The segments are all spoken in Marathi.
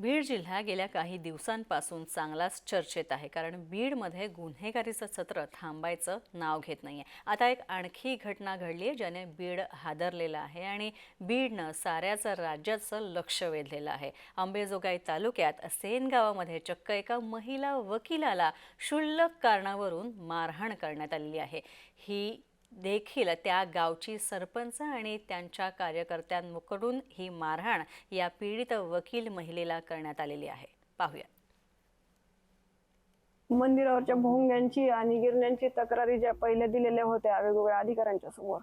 बीड जिल्हा गेल्या काही दिवसांपासून चांगलाच चर्चेत आहे. कारण बीडमध्ये गुन्हेगारीचं सत्र थांबायचं नाव घेत नाही आहे आता एक आणखी घटना घडली आहे ज्याने बीड हादरलेलं आहे आणि बीडनं साऱ्याचं राज्याचं लक्ष वेधलेलं आहे. अंबेजोगाई तालुक्यात सेनगावामध्ये चक्क एका महिला वकिलाला क्षुल्लक कारणावरून मारहाण करण्यात आलेली आहे. ही देखील त्या गावची सरपंच आणि त्यांच्या कार्यकर्त्यांकडून ही मारहाण या पीडित वकील महिलेला करण्यात आलेली आहे. पाहूया. मंदिरावरच्या भोंग्यांची आणि गिरण्यांची तक्रारी ज्या पहिल्या दिलेल्या होत्या वेगवेगळ्या अधिकाऱ्यांच्या समोर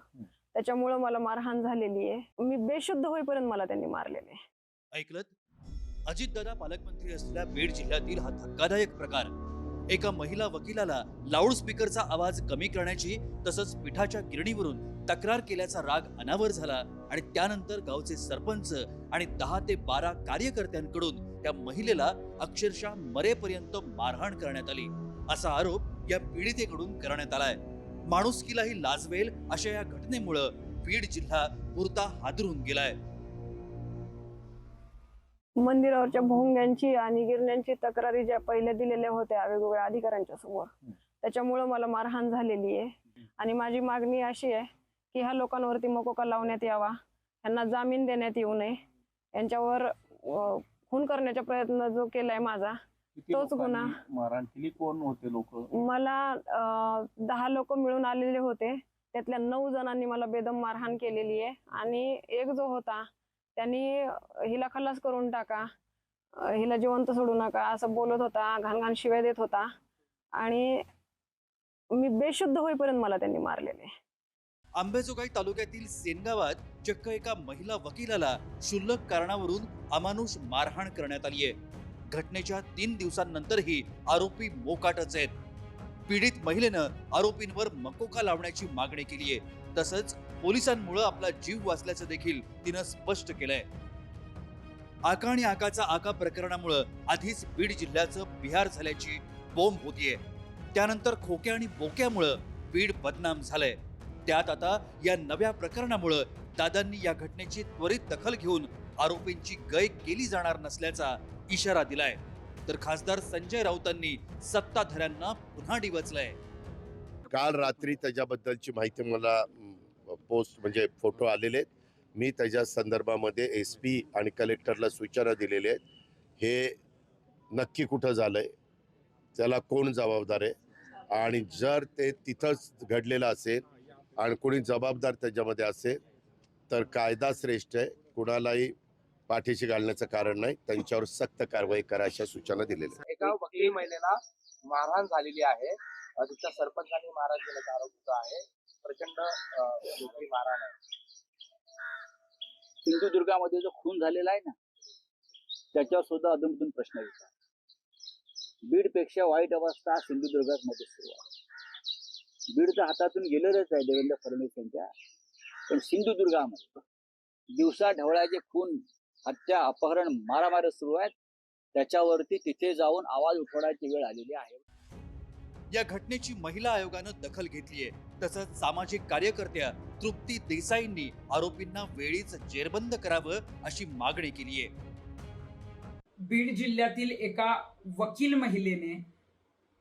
त्याच्यामुळे मला मारहाण झालेली आहे. मी बेशुद्ध होईपर्यंत मला त्यांनी मारलेले आहे. ऐकलत? अजितदादा पालकमंत्री असलेल्या बीड जिल्ह्यातील हा धक्कादायक प्रकार एका महिला वकिलाला लाऊडस्पीकरचा आवाज कमी करण्याची तसंच पिठाच्या गिरणीवरून तक्रार केल्याचा राग अनावर झाला आणि त्यानंतर गावचे सरपंच आणि दहा ते बारा कार्यकर्त्यांकडून त्या महिलेला अक्षरशः मरेपर्यंत मारहाण करण्यात आली. असा आरोप या पीडितेकडून करण्यात आलाय. माणुसकीलाही लाजवेल अशा या घटनेमुळं बीड जिल्हा पुरता हादरून गेलाय. मंदिरावरच्या भोंग्यांची आणि गिरण्यांची तक्रारी ज्या पहिल्या दिलेल्या होत्या वेगवेगळ्या अधिकाऱ्यांच्या समोर त्याच्यामुळे मला मारहाण झालेली आहे. आणि माझी मागणी अशी आहे की ह्या लोकांवरती मकोका लावण्यात यावा यांना जामीन देण्यात येऊ नये. यांच्यावर खून करण्याचा प्रयत्न जो केलाय माझा तोच गुन्हा. लोकांनी मारहाण केली? कोण होते लोक? मला दहा लोक मिळून आलेले होते. त्यातल्या नऊ जणांनी मला बेदम मारहाण केलेली आहे. आणि एक जो होता त्यांनी हिला खल्लास करून टाका. हिला जिवंत सोडू नका असं बोलत होता घाण घाण शिव्या देत होता. आणि मी बेशुद्ध होईपर्यंत मला त्यांनी मारलेले. आंबेजोगाई तालुक्यातील सेनगावात चक्क एका महिला वकिलाला क्षुल्लक कारणावरून अमानुष मारहाण करण्यात आली आहे. घटनेच्या तीन दिवसांनंतरही आरोपी मोकाटच आहेत. पीडित महिलेनं आरोपींवर मकोका लावण्याची मागणी केली आहे. तसंच पोलिसांमुळे आपला जीव वाचल्याचं देखील तिनं स्पष्ट केलंय. आका आणि आकाचा आका प्रकरणामुळं आधीच बीड जिल्ह्याचं बिहार झाल्याची बोंब होतीये. त्यानंतर खोक्या आणि बोक्यामुळं बीड बदनाम झालंय. त्यात आता या नव्या प्रकरणामुळं दादांनी या घटनेची त्वरित दखल घेऊन आरोपींची गय केली जाणार नसल्याचा इशारा दिलाय. तर खासदार संजय राऊतांनी सत्ताधाऱ्यांना पुन्हा डिवचलंय. काल रात्री त्याच्याबद्दलची माहिती मला पोस्ट म्हणजे फोटो आलेले आहेत. मी त्याच्या संदर्भामध्ये एस पी आणि कलेक्टरला सूचना दिलेल्या आहेत. हे नक्की कुठं झालंय? त्याला कोण जबाबदार आहे? आणि जर ते तिथंच घडलेलं असेल आणि कोणी जबाबदार त्याच्यामध्ये असेल तर कायदा श्रेष्ठ आहे. कुणालाही पाठीशी घालण्याचं कारण नाही. त्यांच्यावर सक्त कारवाई करा अशा सूचना दिलेल्या एका वकील महिलेला मारहाण झालेली आहे. अ, तिच्या महाराज केल्याचा आरोप होता आहे. प्रचंड जोखी मारहाण आहे सिंधुदुर्गामध्ये जो खून झालेला आहे ना त्याच्यावर सुद्धा अधूनमधून प्रश्न येतात. बीडपेक्षा वाईट अवस्था सिंधुदुर्गात मध्ये सुरू आहे. बीड तर हातातून गेलेलंच आहे देवेंद्र फडणवीस यांच्या पण सिंधुदुर्गामध्ये दिवसा ढवळ्याचे खून हत्या अपहरण मारामारी सुरू आहेत. त्याच्यावरती तिथे जाऊन आवाज उठवण्याची वेळ आलेली आहे. या घटनेची महिला आयोगानं दखल घेतलीय तसंच सामाजिक कार्यकर्त्या तृप्ती देसाईंनी आरोपींना वेळीच जेरबंद करावं अशी मागणी केली आहे. बीड जिल्ह्यातील एका वकील महिलेने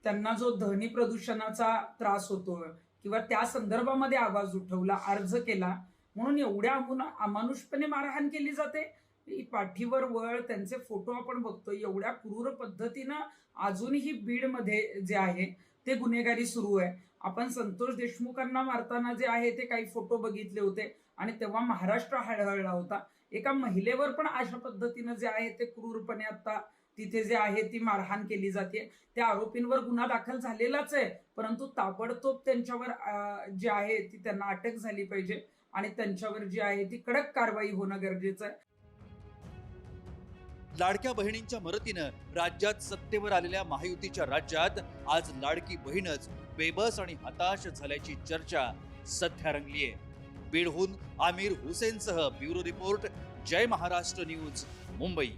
त्यांना जो ध्वनी प्रदूषणाचा त्रास होतो किंवा त्या संदर्भामध्ये आवाज उठवला अर्ज केला म्हणून एवढ्या अमानुषपणे मारहाण केली जाते. पाठीवर वळ त्यांचे फोटो आपण बघतो एवढ्या क्रूर पद्धतीनं अजूनही बीडमध्ये जे आहे ते गुन्हेगारी सुरू आहे. आपण संतोष देशमुखांना मारताना जे आहे ते काही फोटो बघितले होते आणि तेव्हा महाराष्ट्र हळहळला होता. एका महिलेवर पण अशा पद्धतीनं जे आहे ते क्रूरपणे आता तिथे जे आहे ती मारहाण केली जाते. त्या आरोपींवर गुन्हा दाखल झालेलाच आहे परंतु ताबडतोब त्यांच्यावर जे जी आहे ती त्यांना अटक झाली पाहिजे आणि त्यांच्यावर जी आहे ती कडक कारवाई होणं गरजेचं आहे. लाडक्या बहिणींच्या मदतीनं राज्यात सत्तेवर आलेल्या महायुतीच्या राज्यात आज लाडकी बहीणच बेबस आणि हताश झाल्याची चर्चा सध्या रंगली आहे बीडहून Aamir हुसेनसह bureau report Jai Maharashtra news Mumbai.